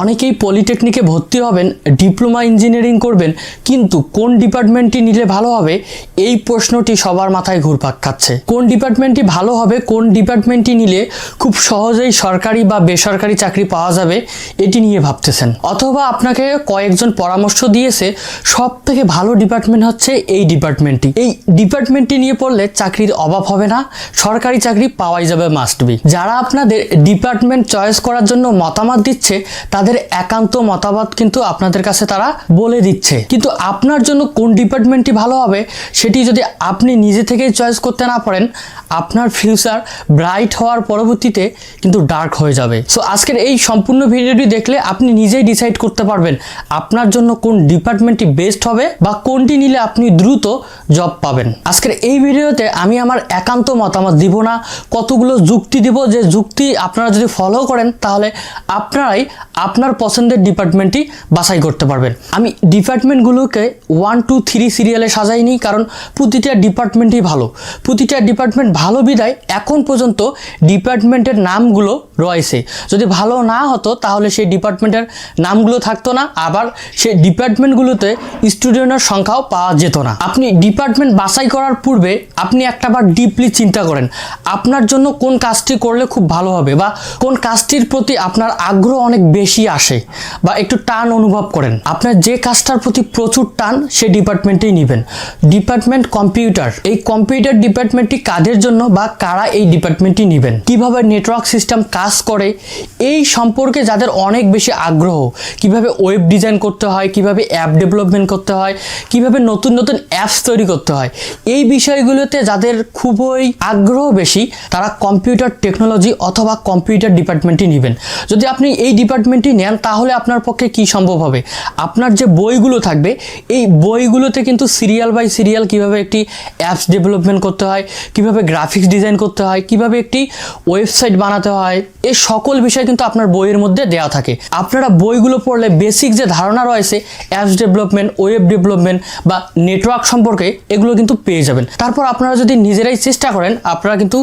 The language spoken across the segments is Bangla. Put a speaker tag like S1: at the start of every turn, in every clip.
S1: অনেকেই পলিটেকনিকে ভর্তি হবেন, ডিপ্লোমা ইঞ্জিনিয়ারিং করবেন, কিন্তু কোন ডিপার্টমেন্টটি নিলে ভালো হবে? এই প্রশ্নটি সবার মাথায় ঘুরপাক খাচ্ছে। কোন ডিপার্টমেন্টটি ভালো হবে, কোন ডিপার্টমেন্টটি নিলে খুব সহজেই সরকারি বা বেসরকারি চাকরি পাওয়া যাবে, এটি নিয়ে ভাবতেছেন। অথবা আপনাকে কয়েকজন পরামর্শ দিয়েছে সব থেকে ভালো ডিপার্টমেন্ট হচ্ছে এই ডিপার্টমেন্টটি। এই ডিপার্টমেন্টটি নিয়ে পড়লে চাকরির অভাব হবে না, সরকারি চাকরি পাওয়াই যাবে মাস্ট বি যারা আপনাদের ডিপার্টমেন্ট চয়েস করার জন্য মতামত দিচ্ছে, তাদের একান্ত মতামত কিন্তু আপনাদের কাছে তারা বলে দিচ্ছে। কিন্তু আপনার জন্য কোন ডিপার্টমেন্টটি ভালো হবে, সেটি যদি আপনি নিজে থেকেই চয়েস করতে না পারেন, আপনার ফিউচার ব্রাইট হওয়ার পরবর্তীতে কিন্তু ডার্ক হয়ে যাবে। সো আজকের এই সম্পূর্ণ ভিডিওটি দেখলে আপনি নিজেই ডিসাইড করতে পারবেন আপনার জন্য কোন ডিপার্টমেন্টটি বেস্ট হবে বা কোনটি নিলে আপনি দ্রুত জব পাবেন। আজকের এই ভিডিওতে আমি আমার একান্ত মতামত দিব না, কতগুলো যুক্তি দিব। যে যুক্তি আপনারা যদি ফলো করেন, তাহলে আপনারাই আপনার পছন্দের ডিপার্টমেন্টটি বাছাই করতে পারবেন। আমি ডিপার্টমেন্টগুলোকে ওয়ান টু থ্রি সিরিয়ালে সাজাইনি, কারণ প্রতিটা ডিপার্টমেন্টই ভালো। প্রতিটা ডিপার্টমেন্ট ভালো বিদায় এখন পর্যন্ত ডিপার্টমেন্টের নামগুলো রয়েছে। যদি ভালো না হতো, তাহলে সেই ডিপার্টমেন্টের নামগুলো থাকতো না, আবার সেই ডিপার্টমেন্টগুলোতে স্টুডেন্টের সংখ্যাও পাওয়া যেত না। আপনি ডিপার্টমেন্ট বাছাই করার পূর্বে আপনি একটাবার ডিপলি চিন্তা করেন, আপনার জন্য কোন কাজটি করলে খুব ভালো হবে, বা কোন কাজটির প্রতি আপনার আগ্রহ অনেক বেশি আসে বা একটু টান অনুভব করেন, আপনার যে কাজটার প্রতি প্রচুর টান সেই ডিপার্টমেন্টেই নেবেন। ডিপার্টমেন্ট কম্পিউটার, এই কম্পিউটার ডিপার্টমেন্টটি কাদের জন্য বা কারা এই ডিপার্টমেন্টটি নেবেন? কীভাবে নেটওয়ার্ক সিস্টেম কাজ করে? এই সম্পর্কে যাদের অনেক বেশি আগ্রহ, কীভাবে ওয়েব ডিজাইন করতে হয়, কীভাবে অ্যাপ ডেভেলপমেন্ট করতে হয়, কীভাবে নতুন নতুন অ্যাপস তৈরি করতে হয়, এই বিষয়গুলোতে যাদের খুবই আগ্রহ বেশি, তারা কম্পিউটার টেকনোলজি অথবা কম্পিউটার ডিপার্টমেন্টটি নেবেন। যদি আপনি এই ডিপার্টমেন্টটি নেন, তাহলে আপনার পক্ষে কি সম্ভব হবে? আপনার যে বইগুলো থাকবে, এই বইগুলোতে কিন্তু সিরিয়াল বাই সিরিয়াল কীভাবে একটি অ্যাপস ডেভেলপমেন্ট করতে হয়, কীভাবে গ্রাফিক্স ডিজাইন করতে হয়, কীভাবে একটি ওয়েবসাইট বানাতে হয় এই সকল বিষয় কিন্তু আপনার বইয়ের মধ্যে দেওয়া থাকে। আপনারা বইগুলো পড়লে বেসিক যে ধারণা রয়েছে অ্যাপস ডেভেলপমেন্ট ওয়েব ডেভেলপমেন্ট বা নেটওয়ার্ক সম্পর্কে, এগুলো কিন্তু পেয়ে যাবেন। তারপর আপনারা যদি নিজেরাই চেষ্টা করেন, আপনারা কিন্তু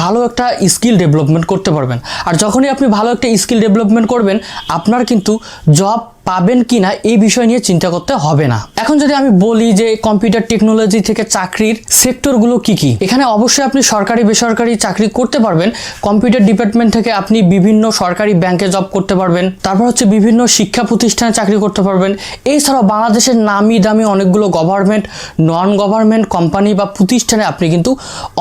S1: ভালো একটা স্কিল ডেভেলপমেন্ট করতে পারবেন। আর যখনই আপনি ভালো একটা স্কিল ডেভেলপমেন্ট করবেন আপনার কিন্তু জব পাবেন কি না এই বিষয় নিয়ে চিন্তা করতে হবে না। এখন যদি আমি বলি যে কম্পিউটার টেকনোলজি থেকে চাকরির সেক্টরগুলো কি কি, এখানে অবশ্যই আপনি সরকারি বেসরকারি চাকরি করতে পারবেন। কম্পিউটার ডিপার্টমেন্ট থেকে আপনি বিভিন্ন সরকারি ব্যাংকে জব করতে পারবেন। তারপর হচ্ছে বিভিন্ন শিক্ষা প্রতিষ্ঠানে চাকরি করতে পারবেন। এছাড়াও বাংলাদেশের নামি দামি অনেকগুলো গভর্নমেন্ট নন গভর্নমেন্ট কোম্পানি বা প্রতিষ্ঠানে আপনি কিন্তু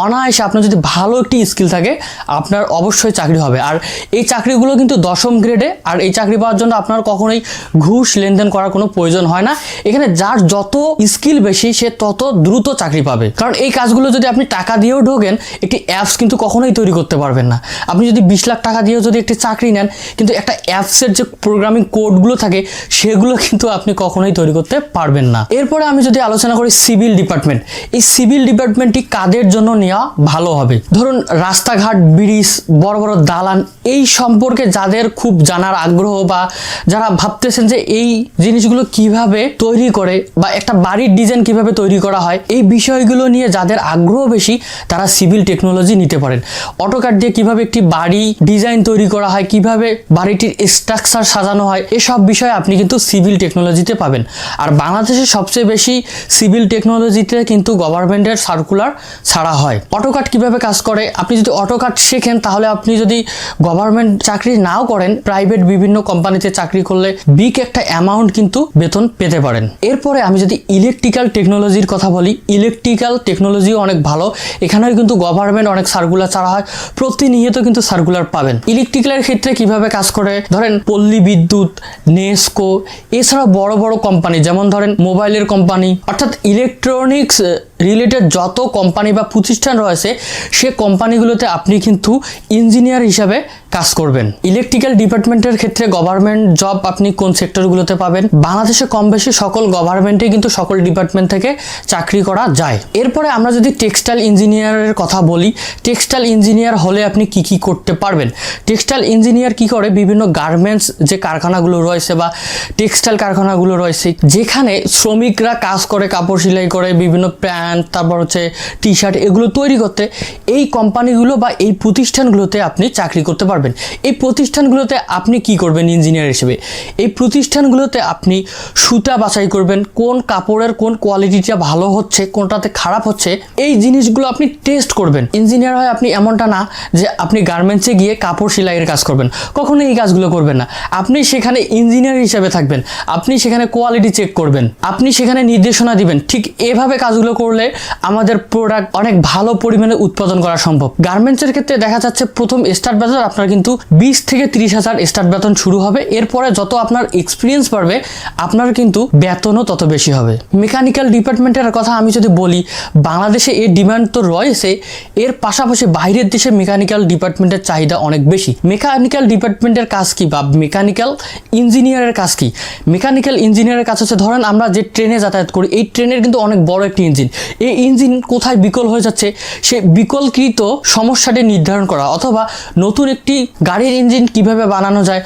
S1: অনায়াসে আপনার যদি ভালো একটি স্কিল থাকে, আপনার অবশ্যই চাকরি হবে। আর এই চাকরিগুলো কিন্তু দশম গ্রেডে আর এই চাকরি পাওয়ার জন্য আপনার কখনোই ঘুষ লেনদেন করার কোনো প্রয়োজন হয় না। এখানে যার যত স্কিল বেশি, সে তত দ্রুত চাকরি পাবে। কারণ এই কাজগুলো যদি আপনি টাকা দিয়েও ঢোকেন, একটি অ্যাপস কিন্তু কখনোই তৈরি করতে পারবেন না। আপনি যদি বিশ লাখ টাকা দিয়েও যদি একটি চাকরি নেন, কিন্তু একটা অ্যাপসের যে প্রোগ্রামিং কোডগুলো থাকে, সেগুলো কিন্তু আপনি কখনোই তৈরি করতে পারবেন না। এরপরে আমি যদি আলোচনা করি সিভিল ডিপার্টমেন্ট এই সিভিল ডিপার্টমেন্টটি কাদের জন্য নেওয়া ভালো হবে? ধরুন রাস্তাঘাট, ব্রিজ, বড় বড় দালান, এই সম্পর্কে যাদের খুব জানার আগ্রহ বা যারা ভাবতেছেন যে এই জিনিসগুলো কীভাবে তৈরি করে বা একটা বাড়ির ডিজাইন কীভাবে তৈরি করা হয়, এই বিষয়গুলো নিয়ে যাদের আগ্রহ বেশি, তারা সিভিল টেকনোলজি নিতে পারেন। অটোকার দিয়ে কীভাবে একটি বাড়ি ডিজাইন তৈরি করা হয়, কীভাবে বাড়িটির স্ট্রাকচার সাজানো হয়, এসব বিষয়ে আপনি কিন্তু সিভিল টেকনোলজিতে পাবেন। আর বাংলাদেশে সবচেয়ে বেশি সিভিল টেকনোলজিতে কিন্তু গভর্নমেন্টের সার্কুলার ছাড়া হয়। অটোকাট কীভাবে কাজ করে? আপনি যদি অটোকাট শেখেন, তাহলে আপনি যদি গভর্নমেন্ট চাকরি নাও করেন, প্রাইভেট বিভিন্ন কোম্পানিতে চাকরি করলে, বিগ একটা অ্যামাউন্ট কিন্তু বেতন পেতে পারেন। এরপরে আমি যদি ইলেকট্রিক্যাল টেকনোলজির কথা বলি ইলেকট্রিক্যাল টেকনোলজিও অনেক ভালো। এখানেও কিন্তু গভর্নমেন্ট অনেক সার্কুলার ছাড়া হয়। প্রতিনিয়ত কিন্তু সার্কুলার পাবেন। ইলেকট্রিক্যালের ক্ষেত্রে কীভাবে কাজ করে? ধরেন পল্লী বিদ্যুৎ নেস্কো এছাড়া বড় বড় কোম্পানি যেমন ধরেন মোবাইলের কোম্পানি অর্থাৎ ইলেকট্রনিক্স রিলেটেড যত কোম্পানি বা প্রতিষ্ঠান রয়েছে, সে কোম্পানিগুলোতে আপনি কিন্তু ইঞ্জিনিয়ার হিসাবে কাজ করবেন। ইলেকট্রিক্যাল ডিপার্টমেন্টের ক্ষেত্রে গভর্নমেন্ট জব আপনি কোন সেক্টরগুলোতে পাবেন? বাংলাদেশে কম বেশি সকল গভর্নমেন্টে কিন্তু সকল ডিপার্টমেন্ট থেকে চাকরি করা যায়। এরপরে আমরা যদি টেক্সটাইল ইঞ্জিনিয়ারের কথা বলি টেক্সটাইল ইঞ্জিনিয়ার হলে আপনি কি কি করতে পারবেন? টেক্সটাইল ইঞ্জিনিয়ার কি করে? বিভিন্ন গার্মেন্টস যে কারখানাগুলো রয়েছে বা টেক্সটাইল কারখানাগুলো রয়েছে, যেখানে শ্রমিকরা কাজ করে, কাপড় সেলাই করে, বিভিন্ন প্যান্ট প্যান্ট তারপর হচ্ছে টি শার্ট এগুলো তৈরি করতে এই কোম্পানিগুলো বা এই প্রতিষ্ঠানগুলোতে আপনি চাকরি করতে পারবেন। এই প্রতিষ্ঠানগুলোতে আপনি কি করবেন ইঞ্জিনিয়ার হিসেবে? এই প্রতিষ্ঠানগুলোতে আপনি সুতা বাছাই করবেন, কোন কাপড়ের কোন কোয়ালিটিটা ভালো হচ্ছে, কোনটাতে খারাপ হচ্ছে, এই জিনিসগুলো আপনি টেস্ট করবেন। ইঞ্জিনিয়ার হয় আপনি এমনটা না যে আপনি গার্মেন্টসে গিয়ে কাপড় সেলাইয়ের কাজ করবেন। কখনো এই কাজগুলো করবেন না। আপনি সেখানে ইঞ্জিনিয়ার হিসেবে থাকবেন। আপনি সেখানে কোয়ালিটি চেক করবেন। আপনি সেখানে নির্দেশনা দিবেন। ঠিক এভাবে কাজগুলো করলে আমাদের প্রোডাক্ট অনেক ভালো পরিমাণে উৎপাদন করা সম্ভব। গার্মেন্টসের ক্ষেত্রে দেখা যাচ্ছে প্রথম স্টার্ট বেতন আপনার কিন্তু বিশ থেকে তিরিশ হাজার স্টার্ট বেতন শুরু হবে। এরপরে যত আপনার এক্সপিরিয়েন্স বাড়বে, আপনার কিন্তু বেতনও তত বেশি হবে। মেকানিক্যাল ডিপার্টমেন্টের কথা আমি যদি বলি, বাংলাদেশে এর ডিমান্ড তো রয়েছে, এর পাশাপাশি বাইরের দেশে মেকানিক্যাল ডিপার্টমেন্টের চাহিদা অনেক বেশি। মেকানিক্যাল ডিপার্টমেন্টের কাজ কি বা মেকানিক্যাল ইঞ্জিনিয়ারের কাজ কি? মেকানিক্যাল ইঞ্জিনিয়ারের কাজ হচ্ছে, ধরেন আমরা যে ট্রেনে যাতায়াত করি, এই ট্রেনের কিন্তু অনেক বড় একটি ইঞ্জিন এই ইঞ্জিন কোথায় বিকল হয়ে যাচ্ছে, সে বিকলকৃত সমস্যাটি নির্ধারণ করা, অথবা নতুন একটি গাড়ির ইঞ্জিন কীভাবে বানানো যায়,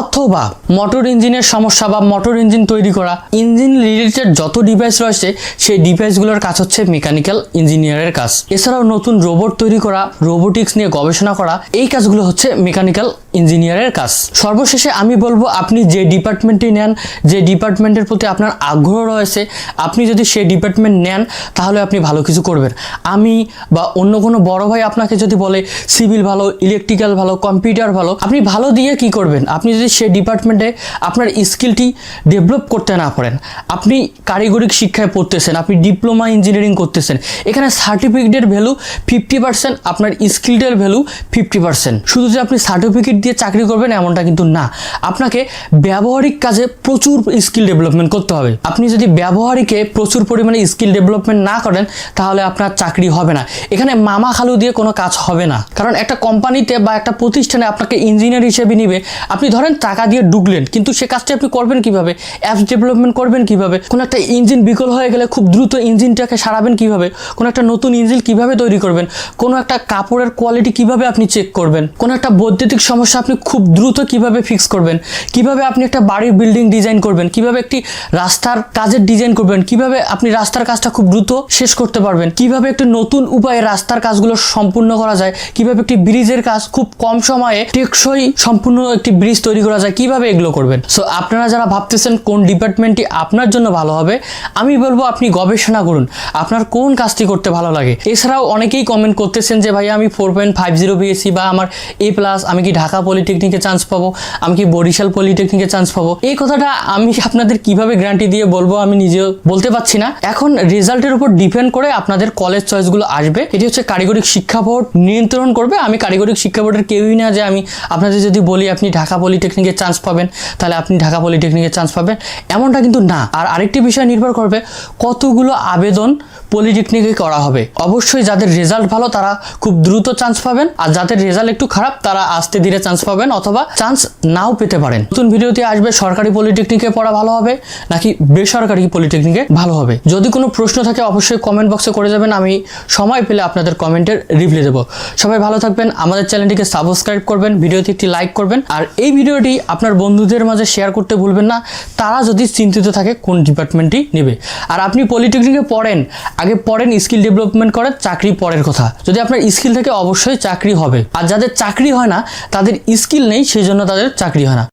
S1: অথবা মোটর ইঞ্জিনের সমস্যা বা মোটর ইঞ্জিন তৈরি করা। ইঞ্জিন রিলেটেড যত ডিভাইস রয়েছে, সেই ডিভাইসগুলোর কাজ হচ্ছে মেকানিক্যাল ইঞ্জিনিয়ারের কাজ। এছাড়াও নতুন রোবট তৈরি করা রোবোটিক্স নিয়ে গবেষণা করা, এই কাজগুলো হচ্ছে মেকানিক্যাল ইঞ্জিনিয়ারের কাজ। সর্বশেষে আমি বলব, আপনি যে ডিপার্টমেন্টে নেন, যে ডিপার্টমেন্টের প্রতি আপনার আগ্রহ রয়েছে, আপনি যদি সেই ডিপার্টমেন্ট নেন তাহলে আপনি ভালো কিছু করবেন। আমি বা অন্য কোনো বড় ভাই আপনাকে যদি বলে, সিভিল ভালো, ইলেকট্রিক্যাল ভালো, কম্পিউটার ভালো, আপনি ভালো দিয়ে কি করবেন? আপনি যদি সেই ডিপার্টমেন্টে আপনার স্কিলটি ডেভেলপ করতে না পারেন, আপনি কারিগরিক শিক্ষায় পড়তেছেন, আপনি ডিপ্লোমা ইঞ্জিনিয়ারিং করতেছেন, এখানে সার্টিফিকেটের ভ্যালু ফিফটি পার্সেন্ট আপনার স্কিলটার ভ্যালু ফিফটি পার্সেন্ট শুধু যে আপনি সার্টিফিকেট দিয়ে চাকরি করবেন এমনটা কিন্তু না। আপনাকে ব্যবহারিক কাজে প্রচুর স্কিল ডেভেলপমেন্ট করতে হবে। আপনি যদি ব্যবহারিকে প্রচুর পরিমাণে স্কিল ডেভেলপমেন্ট না করেন, তাহলে আপনার চাকরি হবে না। এখানে মামা খালু দিয়ে কোনো কাজ হবে না। কারণ একটা কোম্পানিতে বা একটা প্রতিষ্ঠানে আপনাকে ইঞ্জিনিয়ার হিসেবে নিবে, আপনি ধরেন টাকা দিয়ে ঢুকলেন, কিন্তু সে কাজটা আপনি করবেন কীভাবে? অ্যাপস ডেভেলপমেন্ট করবেন কীভাবে? কোনো একটা ইঞ্জিন বিকল হয়ে গেলে খুব দ্রুত ইঞ্জিনটাকে সারাবেন কীভাবে? কোনো একটা নতুন ইঞ্জিন কীভাবে তৈরি করবেন? কোনো একটা কাপড়ের কোয়ালিটি কীভাবে আপনি চেক করবেন? কোনো একটা বৈদ্যুতিক সমস্যা আপনি খুব দ্রুত কীভাবে ফিক্স করবেন? কীভাবে আপনি একটা বাড়ির বিল্ডিং ডিজাইন করবেন? কীভাবে একটি রাস্তার কাজের ডিজাইন করবেন? কীভাবে আপনি রাস্তার কাজটা খুব দ্রুত শেষ করতে পারবেন। কীভাবে একটি নতুন উপায়ে রাস্তার কাজগুলো সম্পূর্ণ করা যায়, কীভাবে একটি ব্রিজের কাজ খুব কম সময়ে টেকসই সম্পূর্ণ একটি ব্রিজ তৈরি করা যায়, কীভাবে এগুলো করবেন। সো আপনারা যারা ভাবতেছেন কোন ডিপার্টমেন্টটি আপনার জন্য ভালো হবে, আমি বলব আপনি গবেষণা করুন, আপনার কোন কাজটি করতে ভালো লাগে। এছাড়াও অনেকেই কমেন্ট করতেছেন যে ভাই আমি ফোর পয়েন্ট ফাইভ জিরো পেয়েছি বা আমার এ প্লাস আমি কি ঢাকা পলিটেকনিকে চান্স পাবো? আমি কি বরিশাল পলিটেকনিকে চান্স পাবো? এই কথাটা আমি আপনাদের কীভাবে গ্যারান্টি দিয়ে বলব আমি নিজেও বলতে পারছি না। এখন রেজাল্টের উপর ডিপেন্ড করে আপনাদের কলেজ চয়েসগুলো আসবে। এটি হচ্ছে কারিগরিক শিক্ষা বোর্ড নিয়ন্ত্রণ করবে। আমি কারিগরিক শিক্ষা বোর্ডের কেউই না যে আমি আপনাদের যদি বলি আপনি ঢাকা পলিটেকনিকে চান্স পাবেন, তাহলে আপনি ঢাকা পলিটেকনিকে চান্স পাবেন। এমনটা কিন্তু না। আর আরেকটি বিষয় নির্ভর করবে, কতগুলো আবেদন পলিটেকনিকে করা হবে। অবশ্যই যাদের রেজাল্ট ভালো, তারা খুব দ্রুত চান্স পাবেন। আর যাদের রেজাল্ট একটু খারাপ, তারা আস্তে ধীরে চান্স পাবেন অথবা চান্স নাও পেতে পারেন। নতুন ভিডিওতে আসবে, সরকারি পলিটেকনিকে পড়া ভালো হবে, নাকি বেসরকারি পলিটেকনিকে ভালো হবে? যদি কোনো প্রশ্ন থাকে অবশ্যই কমেন্ট বক্সে করে যাবেন, আমি সময় পেলে আপনাদের কমেন্টের রিপ্লাই দেবো। সবাই ভালো থাকবেন, আমাদের চ্যানেলটিকে সাবস্ক্রাইব করবেন, ভিডিওতে একটি লাইক করবেন, আর এই ভিডিওটি আপনার বন্ধুদের মাঝে শেয়ার করতে ভুলবেন না, তারা যদি চিন্তিত থাকে কোন ডিপার্টমেন্টটি নেবে। আর আপনি পলিটেকনিকে পড়েন, আগে পড়েন স্কিল ডেভেলপমেন্ট করেন চাকরি পরের কথা। যদি আপনার স্কিল থাকে, অবশ্যই চাকরি হবে। আর যাদের চাকরি হয় না, তাদের স্কিল নেই সেই জন্য তাদের চাকরি হয় না।